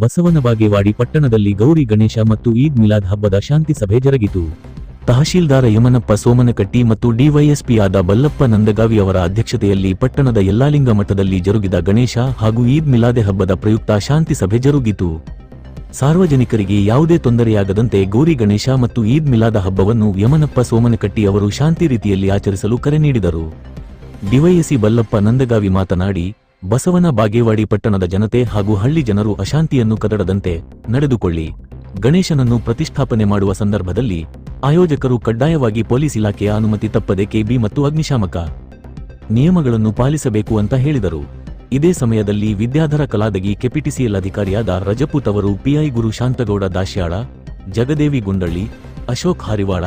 ಬಸವನ ಬಾಗೇವಾಡಿ ಪಟ್ಟಣದಲ್ಲಿ ಗೌರಿ ಗಣೇಶ ಮತ್ತು ಈದ್ ಮಿಲಾದ್ ಹಬ್ಬದ ಶಾಂತಿ ಸಭೆ ಜರುಗಿತು. ತಹಶೀಲ್ದಾರ ಯಮನಪ್ಪ ಸೋಮನಕಟ್ಟಿ ಮತ್ತು ಡಿವೈಎಸ್ಪಿ ಆದ ಬಲ್ಲಪ್ಪ ನಂದಗಾವಿ ಅವರ ಅಧ್ಯಕ್ಷತೆಯಲ್ಲಿ ಪಟ್ಟಣದ ಯಲ್ಲಾಲಿಂಗ ಮಠದಲ್ಲಿ ಜರುಗಿದ ಗಣೇಶ ಹಾಗೂ ಈದ್ ಮಿಲಾದೆ ಹಬ್ಬದ ಪ್ರಯುಕ್ತ ಶಾಂತಿ ಸಭೆ ಜರುಗಿತು. ಸಾರ್ವಜನಿಕರಿಗೆ ಯಾವುದೇ ತೊಂದರೆಯಾಗದಂತೆ ಗೌರಿ ಗಣೇಶ ಮತ್ತು ಈದ್ ಮಿಲಾದ ಹಬ್ಬವನ್ನು ಯಮನಪ್ಪ ಸೋಮನಕಟ್ಟಿ ಅವರು ಶಾಂತಿ ರೀತಿಯಲ್ಲಿ ಆಚರಿಸಲು ಕರೆ ನೀಡಿದರು. ಡಿವೈಎಸ್ಸಿ ಬಲ್ಲಪ್ಪ ನಂದಗಾವಿ ಮಾತನಾಡಿ ಬಸವನ ಬಾಗೇವಾಡಿ ಪಟ್ಟಣದ ಜನತೆ ಹಾಗೂ ಹಳ್ಳಿ ಜನರು ಅಶಾಂತಿಯನ್ನು ಕದಡದಂತೆ ನಡೆದುಕೊಳ್ಳಿ. ಗಣೇಶನನ್ನು ಪ್ರತಿಷ್ಠಾಪನೆ ಮಾಡುವ ಸಂದರ್ಭದಲ್ಲಿ ಆಯೋಜಕರು ಕಡ್ಡಾಯವಾಗಿ ಪೊಲೀಸ್ ಇಲಾಖೆಯ ಅನುಮತಿ ತಪ್ಪದೆ ಕೆಬಿ ಮತ್ತು ಅಗ್ನಿಶಾಮಕ ನಿಯಮಗಳನ್ನು ಪಾಲಿಸಬೇಕು ಅಂತ ಹೇಳಿದರು. ಇದೇ ಸಮಯದಲ್ಲಿ ವಿದ್ಯಾಧರ ಕಲಾದಗಿ ಕೆಪಿಟಿಸಿಎಲ್ ಅಧಿಕಾರಿಯಾದ ರಜಪೂತ್ ಅವರು ಪಿಐ ಗುರು ಶಾಂತಗೌಡ ದಾಶ್ಯಾಳ ಜಗದೇವಿ ಗುಂಡಳ್ಳಿ, ಅಶೋಕ್ ಹಾರಿವಾಳ,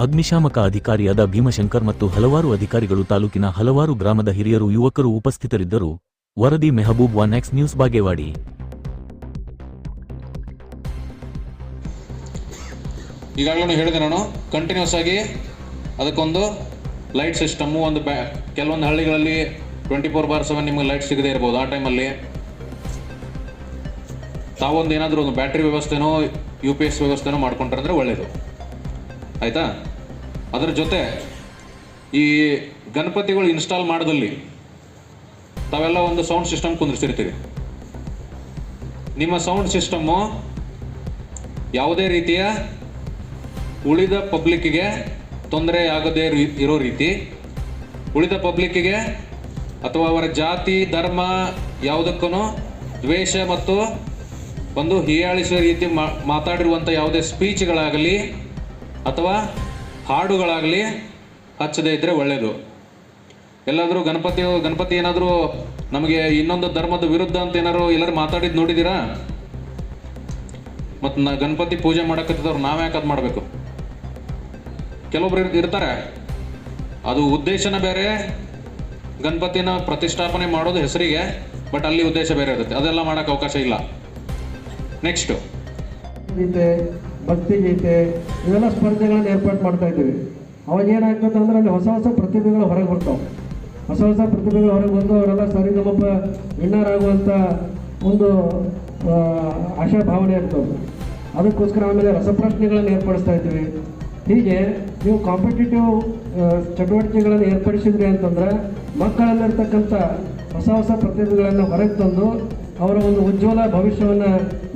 ಅಗ್ನಿಶಾಮಕ ಅಧಿಕಾರಿಯಾದ ಭೀಮಶಂಕರ್ ಮತ್ತು ಹಲವಾರು ಅಧಿಕಾರಿಗಳು ತಾಲೂಕಿನ ಹಲವಾರು ಗ್ರಾಮದ ಹಿರಿಯರು ಯುವಕರು ಉಪಸ್ಥಿತರಿದ್ದರು. ವರದಿ Mehboob one X news Bagewadi. ಈಗಾಗಲೇ ಹೇಳಿದೆ ನಾನು ಕಂಟಿನ್ಯೂಸ್ ಆಗಿ ಅದಕ್ಕೊಂದು ಲೈಟ್ ಸಿಸ್ಟಮ್ಮು ಒಂದು ಕೆಲವೊಂದು ಹಳ್ಳಿಗಳಲ್ಲಿ ಟ್ವೆಂಟಿ ಫೋರ್ ಬಾರ್ ಸೆವೆನ್ ನಿಮಗೆ ಲೈಟ್ ಸಿಗದೆ ಇರ್ಬೋದು ಆ ಟೈಮಲ್ಲಿ ತಾವೊಂದು ಏನಾದರೂ ಒಂದು ಬ್ಯಾಟ್ರಿ ವ್ಯವಸ್ಥೆನೋ ಯು ಪಿ ಎಸ್ ವ್ಯವಸ್ಥೆನೋ ಮಾಡ್ಕೊಂಡ್ರೆ ಒಳ್ಳೇದು. ಆಯಿತಾ? ಅದರ ಜೊತೆ ಈ ಗಣಪತಿಗಳು ಇನ್ಸ್ಟಾಲ್ ಮಾಡೋದಲ್ಲಿ ತಾವೆಲ್ಲ ಒಂದು ಸೌಂಡ್ ಸಿಸ್ಟಮ್ ಕುಂದಿರ್ಸಿರ್ತೀರಿ ನಿಮ್ಮ ಸೌಂಡ್ ಸಿಸ್ಟಮ್ಮು ಯಾವುದೇ ರೀತಿಯ ಉಳಿದ ಪಬ್ಲಿಕ್ಕಿಗೆ ತೊಂದರೆ ಆಗದೇ ಇರೋ ರೀತಿ, ಉಳಿದ ಪಬ್ಲಿಕ್ಕಿಗೆ ಅಥವಾ ಅವರ ಜಾತಿ, ಧರ್ಮ ಯಾವುದಕ್ಕೂ ದ್ವೇಷ ಮತ್ತು ಒಂದು ಹೀಯಾಳಿಸುವ ರೀತಿ ಮಾತಾಡಿರುವಂಥ ಯಾವುದೇ ಸ್ಪೀಚ್ಗಳಾಗಲಿ ಅಥವಾ ಹಾಡುಗಳಾಗಲಿ ಹಚ್ಚದೇ ಇದ್ದರೆ ಒಳ್ಳೆಯದು ಎಲ್ಲಾದರೂ ಗಣಪತಿ ಗಣಪತಿ ಏನಾದರೂ ನಮಗೆ ಇನ್ನೊಂದು ಧರ್ಮದ ವಿರುದ್ಧ ಅಂತ ಏನಾದ್ರು ಎಲ್ಲರೂ ಮಾತಾಡಿದ್ ನೋಡಿದ್ದೀರಾ ಮತ್ತು ನಾ ಗಣಪತಿ ಪೂಜೆ ಮಾಡಕತ್ತಿದವ್ರು ನಾವ್ಯಾಕೆ ಅದು ಮಾಡಬೇಕು? ಕೆಲವೊಬ್ರು ಇರ್- ಇರ್ತಾರೆ. ಅದು ಉದ್ದೇಶನ ಬೇರೆ, ಗಣಪತಿನ ಪ್ರತಿಷ್ಠಾಪನೆ ಮಾಡೋದು ಹೆಸರಿಗೆ, ಬಟ್ ಅಲ್ಲಿ ಉದ್ದೇಶ ಬೇರೆ ಇರುತ್ತೆ. ಅದೆಲ್ಲ ಮಾಡೋಕೆ ಅವಕಾಶ ಇಲ್ಲ. ನೆಕ್ಸ್ಟು ಗೀತೆ, ಭಕ್ತಿ ಗೀತೆ, ಇವೆಲ್ಲ ಸ್ಪರ್ಧೆಗಳನ್ನು ಏರ್ಪಾಟ್ ಮಾಡ್ತಾ ಇದ್ದೀವಿ. ಅವಾಗ ಏನಾಗ್ತದೆ ಅಂದ್ರೆ ಅಲ್ಲಿ ಹೊಸ ಹೊಸ ಪ್ರತಿಭೆಗಳು ಹೊರಗೆ ಬರ್ತಾವೆ. ಹೊಸ ಹೊಸ ಪ್ರತಿಭೆಗಳು ಹೊರಗೆ ಬಂದು ಅವರೆಲ್ಲ ಸರಿಗಮಪ ವಿನ್ನರ್ ಆಗುವಂಥ ಒಂದು ಆಶಾ ಆಶಾಭಾವನೆ ಇರ್ತದೆ ಅದಕ್ಕೋಸ್ಕರ ಆಮೇಲೆ ರಸಪ್ರಶ್ನೆಗಳನ್ನು ಏರ್ಪಡಿಸ್ತಾ ಇದ್ದೀವಿ. ಹೀಗೆ ನೀವು ಕಾಂಪಿಟೇಟಿವ್ ಚಟುವಟಿಕೆಗಳನ್ನು ಏರ್ಪಡಿಸಿದ್ರಿ ಅಂತಂದ್ರೆ ಮಕ್ಕಳಲ್ಲಿರ್ತಕ್ಕಂಥ ಹೊಸ ಹೊಸ ಪ್ರತಿಭೆಗಳನ್ನು ಹೊರಗೆ ತಂದು ಅವರ ಒಂದು ಉಜ್ವಲ ಭವಿಷ್ಯವನ್ನು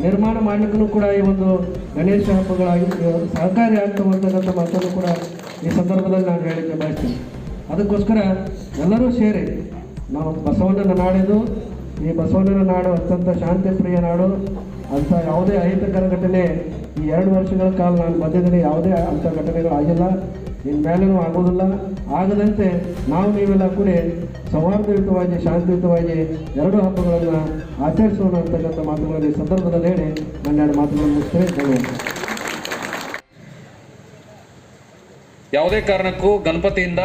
ನಿರ್ಮಾಣ ಮಾಡಲಿಕ್ಕೂ ಕೂಡ ಈ ಒಂದು ಗಣೇಶ ಹಬ್ಬಗಳಾಗಿ ಸಹಕಾರಿ ಆಗ್ತವೆ ಅಂತಕ್ಕಂಥ ಮಾತನ್ನು ಕೂಡ ಈ ಸಂದರ್ಭದಲ್ಲಿ ನಾನು ಹೇಳಲಿಕ್ಕೆ ಬಯಸ್ತೀನಿ. ಅದಕ್ಕೋಸ್ಕರ ಎಲ್ಲರೂ ಸೇರಿ ನಾವು ಬಸವಣ್ಣನ ನಾಡಿದ್ದು, ಈ ಬಸವಣ್ಣನ ನಾಡು ಅತ್ಯಂತ ಶಾಂತಿಪ್ರಿಯ ನಾಡು. ಅಂಥ ಯಾವುದೇ ಅಹಿತಕರ ಘಟನೆ ಈ ಎರಡು ವರ್ಷಗಳ ಕಾಲ ನಾನು ಬಂದಿದ್ದೀನಿ, ಯಾವುದೇ ಅಂಥ ಘಟನೆಗಳು ಆಗಿಲ್ಲ. ಇನ್ನು ಮೇಲೂ ಆಗೋದಿಲ್ಲ. ಆಗದಂತೆ ನಾವು ನೀವೆಲ್ಲ ಕೂಡಿ ಸೌಹಾರ್ದಯುತವಾಗಿ, ಶಾಂತಿಯುತವಾಗಿ ಎರಡು ಹಬ್ಬಗಳನ್ನು ಆಚರಿಸೋಣ ಅಂತಕ್ಕಂಥ ಮಾತುಗಳನ್ನು ಈ ಸಂದರ್ಭದಲ್ಲಿ ಹೇಳಿ ನನ್ನ ಎರಡು ಮಾತುಗಳನ್ನು ಮುಗಿಸ್ತೇನೆ. ಯಾವುದೇ ಕಾರಣಕ್ಕೂ ಗಣಪತಿಯಿಂದ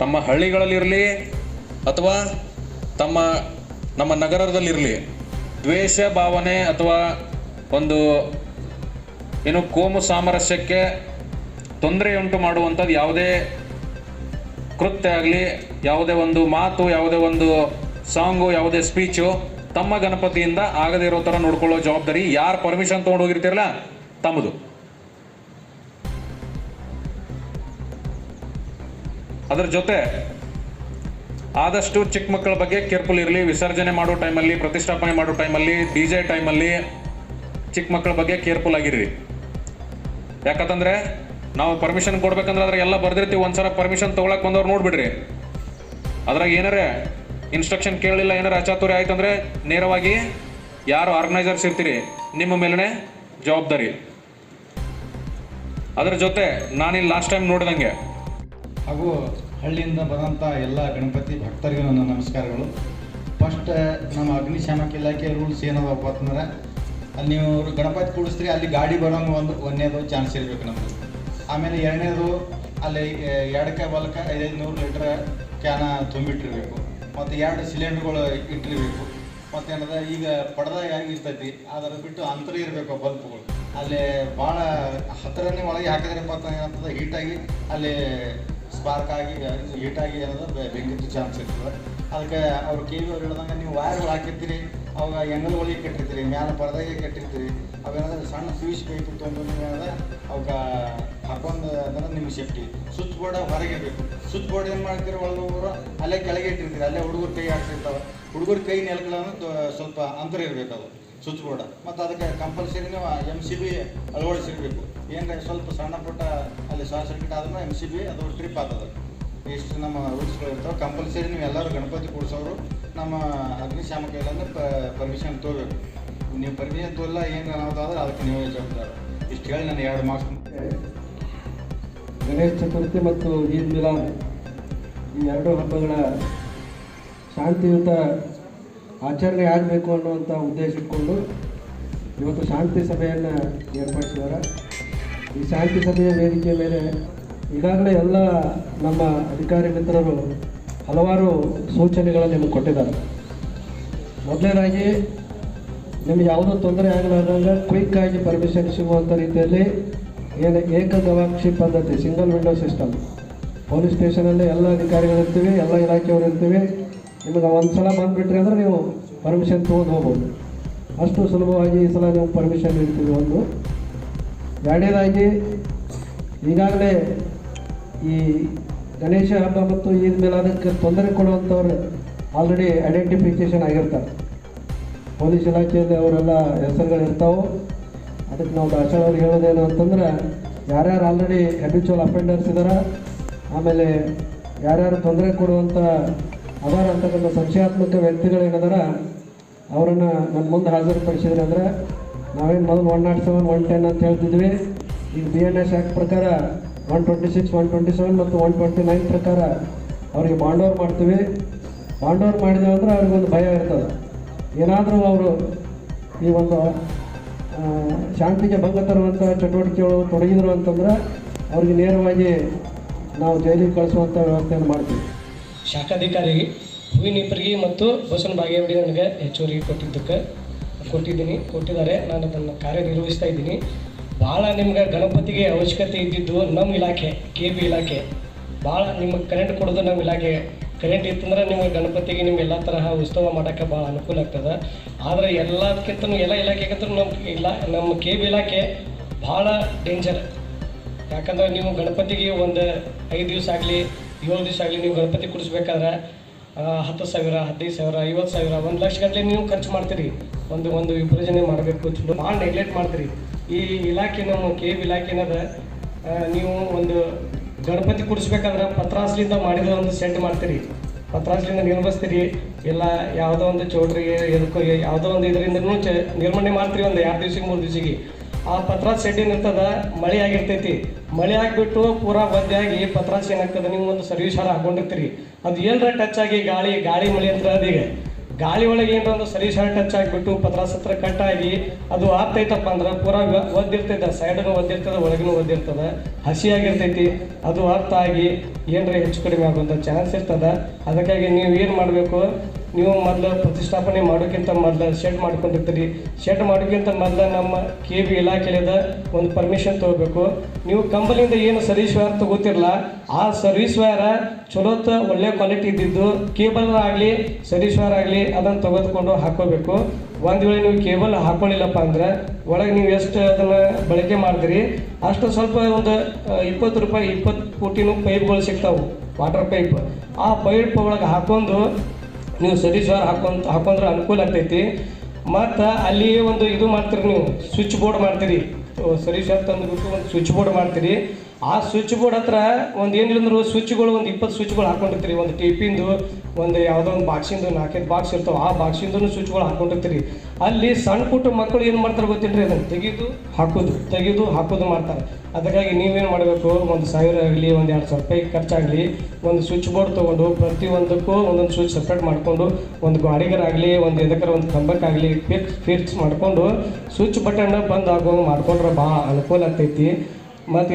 ತಮ್ಮ ಹಳ್ಳಿಗಳಲ್ಲಿರಲಿ ಅಥವಾ ತಮ್ಮ, ನಮ್ಮ ನಗರದಲ್ಲಿರಲಿ ದ್ವೇಷ ಭಾವನೆ ಅಥವಾ ಒಂದು ಏನು ಕೋಮು ಸಾಮರಸ್ಯಕ್ಕೆ ತೊಂದರೆಯುಂಟು ಮಾಡುವಂಥದ್ದು ಯಾವುದೇ ಕೃತ್ಯ ಆಗಲಿ, ಯಾವುದೇ ಒಂದು ಮಾತು, ಯಾವುದೇ ಒಂದು ಸಾಂಗು, ಯಾವುದೇ ಸ್ಪೀಚು ತಮ್ಮ ಗಣಪತಿಯಿಂದ ಆಗದೇ ಇರೋ ಥರ ನೋಡ್ಕೊಳ್ಳೋ ಜವಾಬ್ದಾರಿ ಯಾರು ಪರ್ಮಿಷನ್ ತೊಗೊಂಡು ಹೋಗಿರ್ತೀರಲ್ಲ? ತಮ್ಮದು. ಅದರ ಜೊತೆ ಆದಷ್ಟು ಚಿಕ್ಕ ಮಕ್ಕಳ ಬಗ್ಗೆ ಕೇರ್ಫುಲ್ ಇರಲಿ, ವಿಸರ್ಜನೆ ಮಾಡೋ ಟೈಮಲ್ಲಿ, ಪ್ರತಿಷ್ಠಾಪನೆ ಮಾಡೋ ಟೈಮಲ್ಲಿ, ಡಿ ಜೆ ಟೈಮಲ್ಲಿ ಚಿಕ್ಕ ಮಕ್ಕಳ ಬಗ್ಗೆ ಕೇರ್ಫುಲ್ ಆಗಿರ್ರಿ. ಯಾಕಂತಂದ್ರೆ ನಾವು ಪರ್ಮಿಷನ್ ಕೊಡ್ಬೇಕಂದ್ರೆ ಅದ್ರಾಗ ಎಲ್ಲ ಬರ್ದಿರ್ತೀವಿ. ಒಂದ್ಸಲ ಪರ್ಮಿಷನ್ ತೊಗೊಳಕ್ಕೆ ಬಂದವ್ರು ನೋಡ್ಬಿಡ್ರಿ. ಅದ್ರಾಗ ಏನಾರೇ ಇನ್ಸ್ಟ್ರಕ್ಷನ್ ಕೇಳಲಿಲ್ಲ, ಏನಾರ ಅಚಾತುರ್ಯ ಅಂದರೆ ನೇರವಾಗಿ ಯಾರು ಆರ್ಗನೈಸರ್ಸ್ ಇರ್ತೀರಿ, ನಿಮ್ಮ ಮೇಲೇ ಜವಾಬ್ದಾರಿ. ಅದರ ಜೊತೆ ನಾನಿಲ್ಲಿ ಲಾಸ್ಟ್ ಟೈಮ್ ನೋಡಿದಂಗೆ ಹಾಗೂ ಹಳ್ಳಿಯಿಂದ ಬರೋಂಥ ಎಲ್ಲ ಗಣಪತಿ ಭಕ್ತರಿಗೂ ನನ್ನ ನಮಸ್ಕಾರಗಳು. ಫಸ್ಟ್ ನಮ್ಮ ಅಗ್ನಿಶಾಮಕ ಇಲಾಖೆ ರೂಲ್ಸ್ ಏನದಪ್ಪ ಅಂತಂದ್ರೆ, ಅಲ್ಲಿ ನೀವು ಗಣಪತಿ ಕೂಡಿಸ್ತೀರಿ, ಅಲ್ಲಿ ಗಾಡಿ ಬರೋಂಗೆ ಒಂದು ಒಂದನೇದು ಚಾನ್ಸ್ ಇರಬೇಕು ನಮ್ಮದು ಆಮೇಲೆ ಎರಡನೇದು, ಅಲ್ಲಿ ಎರಡಕ್ಕೆ ಬಲಕ್ಕೆ ಐದೈದು ನೂರು ಲೀಟ್ರ್ ಕ್ಯಾನ ತುಂಬಿಟ್ಟಿರಬೇಕು. ಮತ್ತು ಎರಡು ಸಿಲಿಂಡ್ರ್ಗಳು ಇಟ್ಟಿರಬೇಕು. ಮತ್ತೇನದ ಈಗ ಪಡ್ದ ಇರ್ತೈತಿ, ಅದರ ಬಿಟ್ಟು ಅಂತರ ಇರಬೇಕು ಬಲ್ಪ್ಗಳು ಅಲ್ಲಿ ಭಾಳ ಹತ್ತಿರನೇ ಒಳಗೆ ಹಾಕಿದ್ರಪ್ಪ ಅಂತ ಏನಂತಂದ್ರೆ ಹೀಟಾಗಿ ಅಲ್ಲಿ ಸ್ಪಾರ್ಕ್ ಆಗಿ ಹೀಟಾಗಿ ಏನದ ಬೆಂಕಿ ಚಾನ್ಸ್ ಇರ್ತದೆ. ಅದಕ್ಕೆ ಅವ್ರು ಕೇಳಿ ವಿ ಅವ್ರು ಹೇಳ್ದಂಗೆ ನೀವು ವೈರ್ಗಳು ಹಾಕಿರ್ತೀರಿ, ಅವಾಗ ಎಂಗಲ್ ಒಳಗೆ ಕಟ್ಟಿರ್ತೀರಿ, ಮ್ಯಾಲೆ ಪರದಾಗೆ ಕಟ್ಟಿರ್ತೀರಿ, ಅವೇನಾದ್ರೆ ಸಣ್ಣ ಫ್ಯೂಸ್ ಪೈಪ್ ತೊಗೊಂಡು ಏನಾದ್ರೆ ಏನದ ಅವಕ್ಕೆ ಹಾಕೊಂಡು ಅಂದ್ರೆ ನಿಮ್ಗೆ ಸೇಫ್ಟಿ ಸ್ವಿಚ್ ಬೋರ್ಡ್ ಹೊರಗೆ ಬೇಕು. ಸ್ವಿಚ್ ಬೋರ್ಡ್ ಏನು ಮಾಡ್ತೀರಿ ಒಳಗೋಗ್ರು ಅಲ್ಲೇ ಕೆಳಗೆ ಇಟ್ಟಿರ್ತೀರಿ, ಅಲ್ಲೇ ಹುಡುಗರು ಕೈ ಆಡ್ತಿರ್ತಾವೆ. ಹುಡುಗರು ಕೈ ನೆಲಗಳನ್ನು ಸ್ವಲ್ಪ ಅಂತರ ಇರಬೇಕು ಅದು. ಸ್ವಿಚ್ ಬೋರ್ಡ್ ಮತ್ತು ಅದಕ್ಕೆ ಕಂಪಲ್ಸರಿ ನೀವು ಎಂ ಸಿ ಬಿ ಅಳವಡಿಸಿರ್ಬೇಕು. ಏನಾರ, ಸ್ವಲ್ಪ ಸಣ್ಣ ಪುಟ್ಟ ಅಲ್ಲಿ ಶಾರ್ಟ್ ಸರ್ಕ್ಯೂಟ್ ಆದ್ರೆ ಎಂ ಸಿ ಬಿ ಅದು ಟ್ರಿಪ್ ಆಗ್ತದೆ. ಇಷ್ಟು ನಮ್ಮ ರೂಲ್ಸ್ಗಳು ಇರ್ತಾವೆ. ಕಂಪಲ್ಸರಿ ನೀವು ಎಲ್ಲರೂ ಗಣಪತಿ ಕೂಡಿಸೋರು ನಮ್ಮ ಅಗ್ನಿಶಾಮಕ ಇಲ್ಲಾಂದ್ರೆ ಪರ್ಮಿಷನ್ ತೊಗೋಬೇಕು. ನೀವು ಪರ್ಮಿಷನ್ ತೋಲ್ಲ ಏನು ಅನ್ನೋದಾದ್ರೆ ಅದಕ್ಕೆ ನೀವೇ ಜವಾಬ್ದಾರ. ಇಷ್ಟು ಹೇಳಿ ನಾನು ಎರಡು ಮಾರ್ಕ್ಸ್ ಗಣೇಶ ಚತುರ್ಥಿ ಮತ್ತು ಈದ್ ಮಿಲಾದ್ ಈ ಎರಡು ಹಬ್ಬಗಳ ಶಾಂತಿಯುತ ಆಚರಣೆ ಆಗಬೇಕು ಅನ್ನುವಂಥ ಉದ್ದೇಶ ಇಟ್ಕೊಂಡು ಇವತ್ತು ಶಾಂತಿ ಸಭೆಯನ್ನು ಏರ್ಪಡಿಸಿದ್ದಾರೆ. ಈ ಶಾಂತಿ ಸಭೆಯ ವೇದಿಕೆ ಮೇಲೆ ಈಗಾಗಲೇ ಎಲ್ಲ ನಮ್ಮ ಅಧಿಕಾರಿ ಮಿತ್ರರು ಹಲವಾರು ಸೂಚನೆಗಳನ್ನು ನಿಮಗೆ ಕೊಟ್ಟಿದ್ದಾರೆ. ಮೊದಲನೇದಾಗಿ, ನಿಮಗೆ ಯಾವುದೋ ತೊಂದರೆ ಆಗಲಾರ್ದಂಗೆ ಕ್ವಿಕ್ ಆಗಿ ಪರ್ಮಿಷನ್ ಸಿಗುವಂಥ ರೀತಿಯಲ್ಲಿ ಏನು ಏಕ ಗವಾಕ್ಷಿ ಪದ್ಧತಿ ಸಿಂಗಲ್ ವಿಂಡೋ ಸಿಸ್ಟಮ್ ಪೊಲೀಸ್ ಸ್ಟೇಷನಲ್ಲಿ ಎಲ್ಲ ಅಧಿಕಾರಿಗಳಿರ್ತೀವಿ, ಎಲ್ಲ ಇಲಾಖೆಯವರು ಇರ್ತೀವಿ. ನಿಮಗೆ ಒಂದು ಸಲ ಬಂದುಬಿಟ್ರಿ ಅಂದ್ರೆ ನೀವು ಪರ್ಮಿಷನ್ ತೊಗೊಂಡು ಹೋಗ್ಬೋದು. ಅಷ್ಟು ಸುಲಭವಾಗಿ ಈ ಸಲ ನೀವು ಪರ್ಮಿಷನ್ ನೀಡ್ತೀವಿ ಒಂದು. ಎರಡನೇದಾಗಿ, ಈಗಾಗಲೇ ಈ ಗಣೇಶ ಹಬ್ಬ ಮತ್ತು ಈದ್ ಮೇಲೆ ಅದಕ್ಕೆ ತೊಂದರೆ ಕೊಡುವಂಥವ್ರು ಆಲ್ರೆಡಿ ಐಡೆಂಟಿಫಿಕೇಷನ್ ಆಗಿರ್ತಾರೆ. ಪೊಲೀಸ್ ಇಲಾಖೆಯಲ್ಲಿ ಅವರೆಲ್ಲ ಹೆಸರುಗಳು ಇರ್ತಾವೆ. ಅದಕ್ಕೆ ನಾವು ದಾಸಳ ಅವ್ರಿಗೆ ಹೇಳೋದೇನು ಅಂತಂದ್ರೆ, ಯಾರ್ಯಾರು ಆಲ್ರೆಡಿ ಹ್ಯಾಬಿಚುವಲ್ ಅಫೆಂಡರ್ಸ್ ಇದ್ದಾರೆ ಆಮೇಲೆ ಯಾರ್ಯಾರು ತೊಂದರೆ ಕೊಡುವಂಥ ಅದಾರ ಅಂತಕ್ಕಂಥ ಸಂಶಯಾತ್ಮಕ ವ್ಯಕ್ತಿಗಳೇನದಾರ ಅವರನ್ನು ನನ್ನ ಮುಂದೆ ಹಾಜರುಪಡಿಸಿದ್ರೆ ಅಂದರೆ ನಾವೇನು ಮೊದಲು one naught seven one ten ಅಂತ ಹೇಳ್ತಿದ್ವಿ. ಈಗ ಬಿ ಎನ್ ಎಸ್ ಆ್ಯಕ್ಟ್ ಪ್ರಕಾರ one twenty six one twenty seven ಮತ್ತು ಒನ್ ಟ್ವೆಂಟಿ ನೈನ್ ಪ್ರಕಾರ ಅವರಿಗೆ ಬಾಂಡ್ ಓವರ್ ಮಾಡ್ತೀವಿ. ಬಾಂಡ್ ಓವರ್ ಮಾಡಿದೆವು ಅಂದ್ರೆ ಅವ್ರಿಗೊಂದು ಭಯ ಇರ್ತದೆ. ಏನಾದರೂ ಅವರು ಈ ಒಂದು ಶಾಂತಿಗೆ ಭಂಗ ತರುವಂಥ ಚಟುವಟಿಕೆಗಳು ತೊಡಗಿದ್ರು ಅಂತಂದ್ರೆ ಅವ್ರಿಗೆ ನೇರವಾಗಿ ನಾವು ಜೈಲಿಗೆ ಕಳಿಸುವಂಥ ವ್ಯವಸ್ಥೆಯನ್ನು ಮಾಡ್ತೀವಿ. ಶಾಖಾಧಿಕಾರಿ ಹೂವಿನಿಬ್ಬರಿಗೆ ಮತ್ತು ಬಸವನ ಭಾಗೇವಡಿ ನನಗೆ ಹೆಚ್ಚುವರಿ ಕೊಟ್ಟಿದ್ದಕ್ಕೆ ಕೊಟ್ಟಿದ್ದೀನಿ, ಕೊಟ್ಟಿದ್ದಾರೆ. ನಾನು ಅದನ್ನು ಕಾರ್ಯನಿರ್ವಹಿಸ್ತಾ ಇದ್ದೀನಿ. ಭಾಳ ನಿಮ್ಗೆ ಗಣಪತಿಗೆ ಅವಶ್ಯಕತೆ ಇದ್ದಿದ್ದು ನಮ್ಮ ಇಲಾಖೆ, ಕೆ ಬಿ ಇಲಾಖೆ. ಭಾಳ ನಿಮಗೆ ಕರೆಂಟ್ ಕೊಡೋದು ನಮ್ಮ ಇಲಾಖೆ. ಕರೆಂಟ್ ಇತ್ತಂದ್ರೆ ನಿಮಗೆ ಗಣಪತಿಗೆ ನಿಮ್ಗೆ ಎಲ್ಲ ತರಹ ಉತ್ಸವ ಮಾಡೋಕ್ಕೆ ಭಾಳ ಅನುಕೂಲ ಆಗ್ತದೆ. ಆದರೆ ಎಲ್ಲದಕ್ಕಿಂತ ಎಲ್ಲ ಇಲಾಖೆಗಿಂತ ನಮ್ಮ ಇಲ್ಲ. ನಮ್ಮ ಕೆ ಬಿ ಇಲಾಖೆ ಭಾಳ ಡೇಂಜರ್ ಯಾಕಂದ್ರೆ ನೀವು ಗಣಪತಿಗೆ ಒಂದು ಐದು ದಿವಸ ಆಗಲಿ ಏಳು ದಿವಸ ಆಗಲಿ ನೀವು ಗಣಪತಿ ಕುಡಿಸ್ಬೇಕಾದ್ರೆ ಹತ್ತು ಸಾವಿರ, ಹದಿನೈದು ಸಾವಿರ, ಐವತ್ತು ಸಾವಿರ, ಒಂದು ಲಕ್ಷ ಗಟ್ಟಲೆ ನೀವು ಖರ್ಚು ಮಾಡ್ತೀರಿ. ಒಂದು ಒಂದು ವಿಭಜನೆ ಮಾಡಬೇಕು, ಚಲೋ ಭಾಳ ನೆಗ್ಲೆಕ್ಟ್ ಮಾಡ್ತೀರಿ. ಈ ಇಲಾಖೆ ನಮ್ಮ ಕೆ ಇಲಾಖೆ ಏನದ ನೀವು ಒಂದು ಗಣಪತಿ ಕುಡಿಸ್ಬೇಕಾದ್ರೆ ಪತ್ರಾಸ್ಲಿಂದ ಮಾಡಿದ ಒಂದು ಸೆಟ್ ಮಾಡ್ತೀರಿ. ಪತ್ರಾಸ್ಲಿಂದ ನಿರ್ಮಿಸ್ತೀರಿ. ಇಲ್ಲ, ಯಾವುದೋ ಒಂದು ಚೌಟ್ರಿಗೆ, ಎದಕ್ಕೋ, ಯಾವುದೋ ಒಂದು ಇದರಿಂದ ಚ ನಿರ್ಮಾಣ ಮಾಡ್ತೀರಿ ಒಂದು ಎರಡು ದಿವ್ಸಕ್ಕೆ ಮೂರು ದಿವಸಿಗೆ. ಆ ಪತ್ರಾಸ್ ಶೆಡ್ ಏನಿರ್ತದ ಮಳೆ ಆಗಿರ್ತೈತಿ. ಮಳೆ ಆಗಿಬಿಟ್ಟು ಪೂರಾ ಒದ್ದೆಯಾಗಿ ಪತ್ರಾಸ್ ಏನಾಗ್ತದೆ ನೀವು ಒಂದು ಸರ್ವಿಸ್ ಹಾರ ಹಾಕೊಂಡಿರ್ತೀರಿ. ಅದು ಏನರ ಟಚ್ ಆಗಿ ಗಾಳಿ ಗಾಳಿ ಮಳೆ ಅಂತ ಅದೀಗ ಗಾಳಿ ಒಳಗೆ ಏನರ ಒಂದು ಸರ್ವಿಸ್ ಹಾರ ಟಚ್ ಆಗಿಬಿಟ್ಟು ಪತ್ರಾಸ್ ಹತ್ರ ಕಟ್ ಆಗಿ, ಅದು ಆಗ್ತೈತಪ್ಪ ಅಂದ್ರೆ ಪೂರಾ ಒದ್ದಿರ್ತೈತೆ ಸೈಡನ್ನು ಒದ್ದಿರ್ತದೆ ಒಳಗೂ ಒದ್ದಿರ್ತದೆ ಹಸಿಯಾಗಿರ್ತೈತಿ ಅದು ಅರ್ಥ ಆಗಿ ಏನರ ಹೆಚ್ಚು ಕಡಿಮೆ ಆಗುವಂಥ ಚಾನ್ಸ್ ಇರ್ತದೆ. ಅದಕ್ಕಾಗಿ ನೀವು ಏನು ಮಾಡಬೇಕು? ನೀವು ಮೊದಲು ಪ್ರತಿಷ್ಠಾಪನೆ ಮಾಡೋಕ್ಕಿಂತ ಮೊದಲು ಶೆಡ್ ಮಾಡ್ಕೊಂಡಿರ್ತೀರಿ. ಶೆಡ್ ಮಾಡೋಕ್ಕಿಂತ ಮೊದಲು ನಮ್ಮ ಕೆ ಬಿ ಇಲಾಖೆಲಿಂದ ಒಂದು ಪರ್ಮಿಷನ್ ತೊಗೋಬೇಕು. ನೀವು ಕಂಬಲಿಂದ ಏನು ಸರ್ವಿಸ್ ವ್ಯಾರ್ ತೊಗೋತಿರಲ್ಲ ಆ ಸರ್ವಿಸ್ ವ್ಯಾರ ಚಲೋತ್ತ ಒಳ್ಳೆ ಕ್ವಾಲಿಟಿ ಇದ್ದಿದ್ದು ಕೇಬಲ್ ಆಗಲಿ ಸರ್ವಿಸ್ ವ್ಯಾರ್ ಆಗಲಿ ಅದನ್ನು ತೆಗೆದುಕೊಂಡು ಹಾಕೋಬೇಕು. ಒಂದು ವೇಳೆ ನೀವು ಕೇಬಲ್ ಹಾಕೊಳ್ಳಿಲ್ಲಪ್ಪ ಅಂದ್ರೆ ಒಳಗೆ ನೀವು ಎಷ್ಟು ಅದನ್ನು ಬಳಕೆ ಮಾಡಿದ್ರಿ ಅಷ್ಟು ಸ್ವಲ್ಪ ಒಂದು ಇಪ್ಪತ್ತು ರೂಪಾಯಿ, ಇಪ್ಪತ್ತು ಕೋಟಿನೂ ಪೈಪ್ಗಳು ಸಿಗ್ತಾವೆ ವಾಟರ್ ಪೈಪ್ ಆ ಪೈಪ್ ಒಳಗೆ ಹಾಕೊಂಡು ನೀವು ಸರಿ ವಾರ್ ಹಾಕೊಂತ ಹಾಕೊಂಡ್ರೆ ಅನುಕೂಲ ಆಗ್ತೈತಿ. ಮತ್ತು ಅಲ್ಲಿ ಒಂದು ಇದು ಮಾಡ್ತೀರಿ ನೀವು ಸ್ವಿಚ್ ಬೋರ್ಡ್ ಮಾಡ್ತೀರಿ ಸರಿ ವಾರ್ ತಂದುಬಿಟ್ಟು ಒಂದು ಸ್ವಿಚ್ ಬೋರ್ಡ್ ಮಾಡ್ತೀರಿ. ಆ ಸ್ವಿಚ್ ಬೋರ್ಡ್ ಹತ್ರ ಒಂದು ಏನಿಲ್ಲ ಸ್ವಿಚ್ ಸ್ವಿಚ್ಗಳು ಒಂದು ಇಪ್ಪತ್ತು ಸ್ವಿಚ್ಗಳು ಹಾಕೊಂಡಿರ್ತೀರಿ. ಒಂದು ಟೇಪಿಂದು ಒಂದು ಯಾವುದೋ ಒಂದು ಬಾಕ್ಸಿಂದು ನಾಲ್ಕೈದು ಬಾಕ್ಸ್ ಇರ್ತಾವೆ. ಆ ಬಾಕ್ಸಿಂದು ಸ್ವಿಚ್ಗಳು ಹಾಕೊಂಡಿರ್ತೀರಿ. ಅಲ್ಲಿ ಸಣ್ಣ ಪುಟ್ಟ ಮಕ್ಕಳು ಏನು ಮಾಡ್ತಾರೆ ಗೊತ್ತಿಲ್ರಿ ಅದನ್ನು? ತೆಗೆದು ಹಾಕೋದು. ತೆಗೆದು ಹಾಕೋದು ಮಾಡ್ತಾರೆ. ಅದಕ್ಕಾಗಿ ನೀವೇನು ಮಾಡಬೇಕು? ಒಂದು ಸಾವಿರ ಆಗಲಿ, ಒಂದು ಎರಡು ಸಾವಿರ ರೂಪಾಯಿ ಖರ್ಚಾಗಲಿ, ಒಂದು ಸ್ವಿಚ್ ಬೋರ್ಡ್ ತೊಗೊಂಡು ಪ್ರತಿಯೊಂದಕ್ಕೂ ಒಂದೊಂದು ಸ್ವಿಚ್ ಸಪ್ರೇಟ್ ಮಾಡಿಕೊಂಡು, ಒಂದು ಗಾಡಿಗರಾಗಲಿ, ಒಂದು ಎದಕ್ಕಾರ ಒಂದು ಕಂಬಕ್ಕಾಗಲಿ ಫಿಕ್ಸ್ ಫಿಕ್ಸ್ ಮಾಡಿಕೊಂಡು ಸ್ವಿಚ್ ಬಟನ್ನ ಬಂದ್ ಆಗೋ ಮಾಡ್ಕೊಂಡ್ರೆ ಭಾಳ ಅನುಕೂಲ ಆಗ್ತೈತಿ. ಮತ್ತು